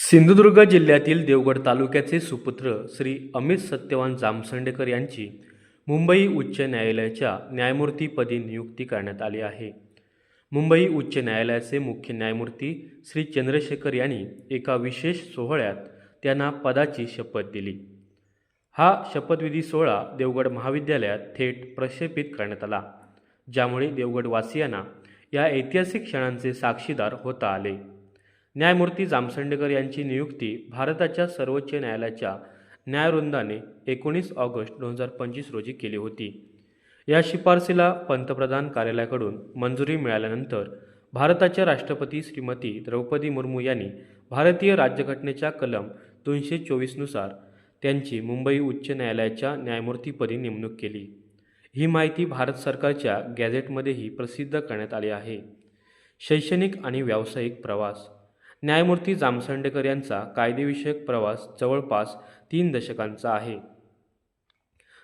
सिंधुदुर्ग जिल्ह्यातील देवगड तालुक्याचे सुपुत्र श्री अमित सत्यवान जामसंडेकर यांची मुंबई उच्च न्यायालयाच्या न्यायमूर्तीपदी नियुक्ती करण्यात आली आहे. मुंबई उच्च न्यायालयाचे मुख्य न्यायमूर्ती श्री चंद्रशेखर यांनी एका विशेष सोहळ्यात त्यांना पदाची शपथ दिली. हा शपथविधी सोहळा देवगड महाविद्यालयात थेट प्रक्षेपित करण्यात आला ज्यामुळे देवगडवासियांना या ऐतिहासिक क्षणांचे साक्षीदार होता आले. न्यायमूर्ती जामसंडेकर यांची नियुक्ती भारताच्या सर्वोच्च न्यायालयाच्या न्यायवृंदाने एकोणीस ऑगस्ट दोन हजार पंचवीस रोजी केली होती. या शिफारसीला पंतप्रधान कार्यालयाकडून मंजुरी मिळाल्यानंतर भारताच्या राष्ट्रपती श्रीमती द्रौपदी मुर्मू यांनी भारतीय राज्यघटनेच्या कलम दोनशे चोवीसनुसार त्यांची मुंबई उच्च न्यायालयाच्या न्यायमूर्तीपदी नेमणूक केली. ही माहिती भारत सरकारच्या गॅझेटमध्येही प्रसिद्ध करण्यात आली आहे. शैक्षणिक आणि व्यावसायिक प्रवास न्यायमूर्ती जामसंडेकर यांचा कायदेविषयक प्रवास जवळपास तीन दशकांचा आहे.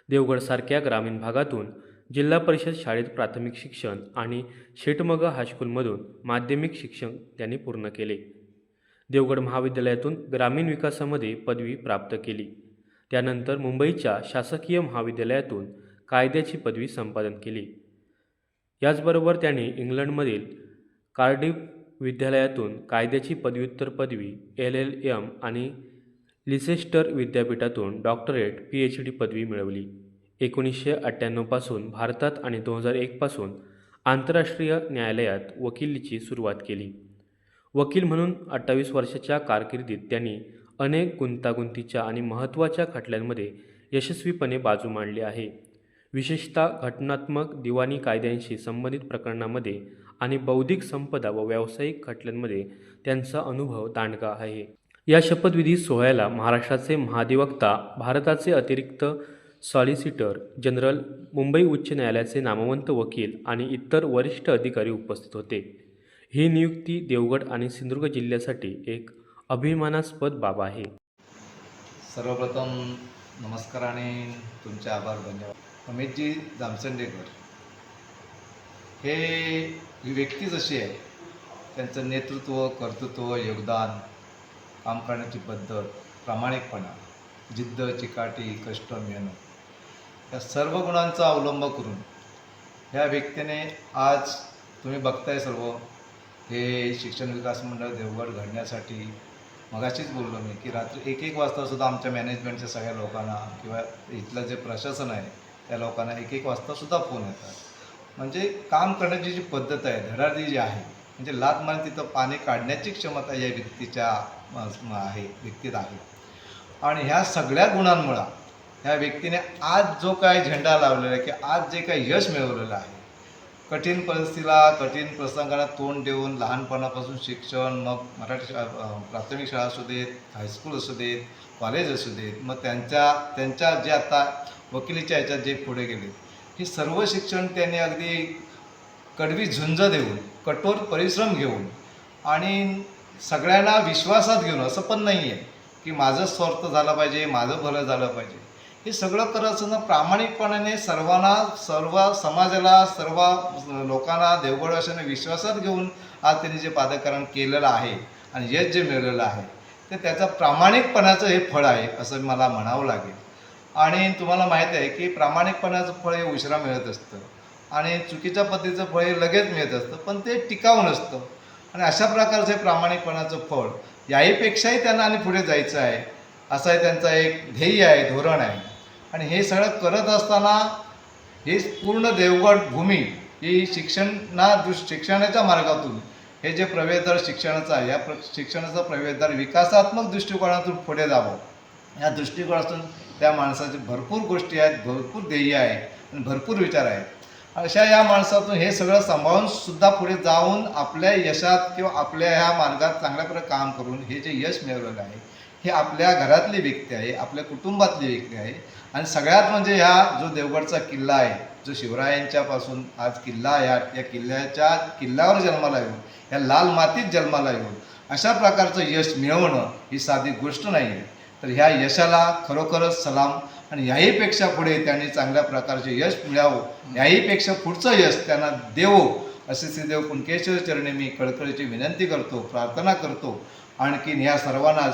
देवगडसारख्या ग्रामीण भागातून जिल्हा परिषद शाळेत प्राथमिक शिक्षण आणि शेटमगा हायस्कूलमधून माध्यमिक शिक्षण त्यांनी पूर्ण केले. देवगड महाविद्यालयातून ग्रामीण विकासामध्ये पदवी प्राप्त केली. त्यानंतर मुंबईच्या शासकीय महाविद्यालयातून कायद्याची पदवी संपादन केली. याचबरोबर त्यांनी इंग्लंडमधील कार्डिफ विद्यालयातून कायद्याची पदव्युत्तर पदवी एल एल एम आणि लिसेस्टर विद्यापीठातून डॉक्टरेट पी एच डी पदवी मिळवली. एकोणीसशे अठ्ठ्याण्णवपासून भारतात आणि दोन हजार एकपासून आंतरराष्ट्रीय न्यायालयात वकिलीची सुरुवात केली. वकील म्हणून अठ्ठावीस वर्षाच्या कारकिर्दीत त्यांनी अनेक गुंतागुंतीच्या आणि महत्त्वाच्या खटल्यांमध्ये यशस्वीपणे बाजू मांडली आहे. विशेषतः घटनात्मक दिवाणी कायद्यांशी संबंधित प्रकरणामध्ये आणि बौद्धिक संपदा व व्यावसायिक खटल्यांमध्ये त्यांचा अनुभव दांडगा आहे. या शपथविधी सोहळ्याला महाराष्ट्राचे महाधिवक्ता भारताचे अतिरिक्त सॉलिसिटर जनरल मुंबई उच्च न्यायालयाचे नामवंत वकील आणि इतर वरिष्ठ अधिकारी उपस्थित होते. ही नियुक्ती देवगड आणि सिंधुदुर्ग जिल्ह्यासाठी एक अभिमानास्पद बाब आहे. सर्वप्रथम नमस्कार आणि तुमचे आभार धन्यवाद. अमितजी जामसंडेकर. हे ही व्यक्ती जशी आहे त्यांचं नेतृत्व कर्तृत्व योगदान काम करण्याची पद्धत प्रामाणिकपणा जिद्द चिकाटी कष्ट मेहनत या सर्व गुणांचा अवलंब करून ह्या व्यक्तीने आज तुम्ही बघताय सर्व हे शिक्षण विकास मंडळ देवगड घडण्यासाठी मगाशीच बोललो मी की रात्री एक एक वाजता सुद्धा आमच्या मॅनेजमेंटच्या सगळ्या लोकांना किंवा इथलं जे प्रशासन आहे त्या लोकांना एक एक वाजता सुद्धा फोन येतात. म्हणजे काम करण्याची जी पद्धत आहे धडाडी जी आहे म्हणजे लात मारून तिथं पाणी काढण्याची क्षमता या व्यक्तीच्या आहे व्यक्तीत आहे. आणि ह्या सगळ्या गुणांमुळं ह्या व्यक्तीने आज जो काय झेंडा लावलेला आहे की आज जे काही यश मिळवलेलं आहे कठीण परिस्थितीला कठीण प्रसंगाला तोंड देऊन लहानपणापासून शिक्षण मग मराठी शा प्राथमिक शाळा असू देत हायस्कूल असू देत कॉलेज असू देत मग त्यांच्या त्यांच्या जे आता वकिलीच्या ह्याच्यात जे पुढे गेले हे सर्व शिक्षण त्यांनी अगदी कडवी झुंज देऊन कठोर परिश्रम घेऊन आणि सगळ्यांना विश्वासात घेऊन असं पण नाही आहे की माझं स्वार्थ झालं पाहिजे माझं भलं झालं पाहिजे. हे सगळं करत असताना प्रामाणिकपणाने सर्वांना सर्व समाजाला सर्व लोकांना देवगडवाशांना विश्वासात घेऊन आज त्यांनी जे पादकरण केलेलं आहे आणि यश जे मिळलेलं आहे ते त्याचं प्रामाणिकपणाचं हे फळ आहे असं मला म्हणावं लागेल. आणि तुम्हाला माहीत आहे की प्रामाणिकपणाचं फळ हे उशिरा मिळत असतं आणि चुकीच्या पद्धतीचं फळ हे लगेच मिळत असतं पण ते टिकाऊ नसतं. आणि अशा प्रकारचं हे प्रामाणिकपणाचं फळ याहीपेक्षाही त्यांना आणि पुढे जायचं आहे असा त्यांचा एक ध्येय आहे धोरण आहे. आणि हे सगळं करत असताना ही पूर्ण देवगड भूमी ही शिक्षणा दृष् शिक्षणाच्या मार्गातून हे जे प्रवेशदार शिक्षणाचा आहे या प्र शिक्षणाचा प्रवेशदार विकासात्मक दृष्टिकोनातून पुढे जावं. या दृष्टिकोनातून त्या माणसाचे भरपूर गोष्टी आहेत भरपूर ध्येय आहे आणि भरपूर विचार आहेत. अशा या माणसातून हे सगळं सांभाळून सुद्धा पुढे जाऊन आपल्या यशात किंवा आपल्या ह्या मार्गात चांगल्या प्रकारे काम करून हे जे यश मिळवलेलं आहे हे आपल्या घरातली व्यक्ती आहे आपल्या कुटुंबातली व्यक्ती आहे. आणि सगळ्यात म्हणजे ह्या जो देवगडचा किल्ला आहे जो शिवरायांच्यापासून आज किल्ला या या किल्ल्याच्या किल्ल्यावर जन्माला येऊन या लाल मातीत जन्माला येऊन अशा प्रकारचं यश मिळवणं ही साधी गोष्ट नाही आहे तर ह्या यशाला खरोखरच सलाम आणि याहीपेक्षा पुढे त्यांनी चांगल्या प्रकारचे यश मिळावं याहीपेक्षा पुढचं यश त्यांना देवो असे श्रीदेव कुणकेश्वर चरणी मी कळकळीची विनंती करतो प्रार्थना करतो. आणखीन ह्या सर्वांना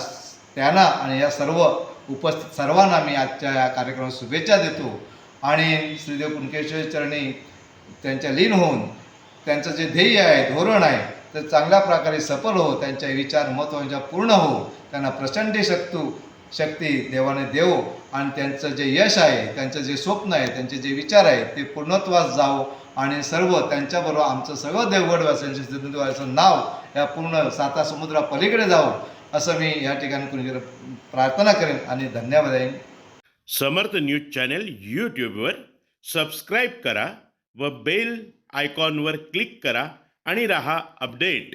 त्यांना आणि या सर्व उपस्थित सर्वांना मी आजच्या या कार्यक्रमात शुभेच्छा देतो. आणि श्रीदेव कुणकेश्वर चरणी त्यांच्या लीन होऊन त्यांचं जे ध्येय आहे धोरण आहे ते चांगल्या प्रकारे सफल हो त्यांच्या विचार महत्त्वाच्या पूर्ण हो त्यांना प्रचंड शक्तू शक्ती देवाने देव. आणि त्यांचं जे यश आहे त्यांचं जे स्वप्न आहे त्यांचे जे विचार आहे ते पूर्णत्वास जावो. आणि सर्व त्यांच्याबरोबर आमचं सगळं देवगडवासियांचं सिद्धेश्वराचं नाव या पूर्ण सातासमुद्रा पलीकडे जावं. असं मी या ठिकाणी कुणी प्रार्थना करेन आणि धन्यवाद आहे. समर्थ न्यूज चॅनल यूट्यूबवर सबस्क्राईब करा व बेल आयकॉनवर क्लिक करा आणि रहा अपडेट.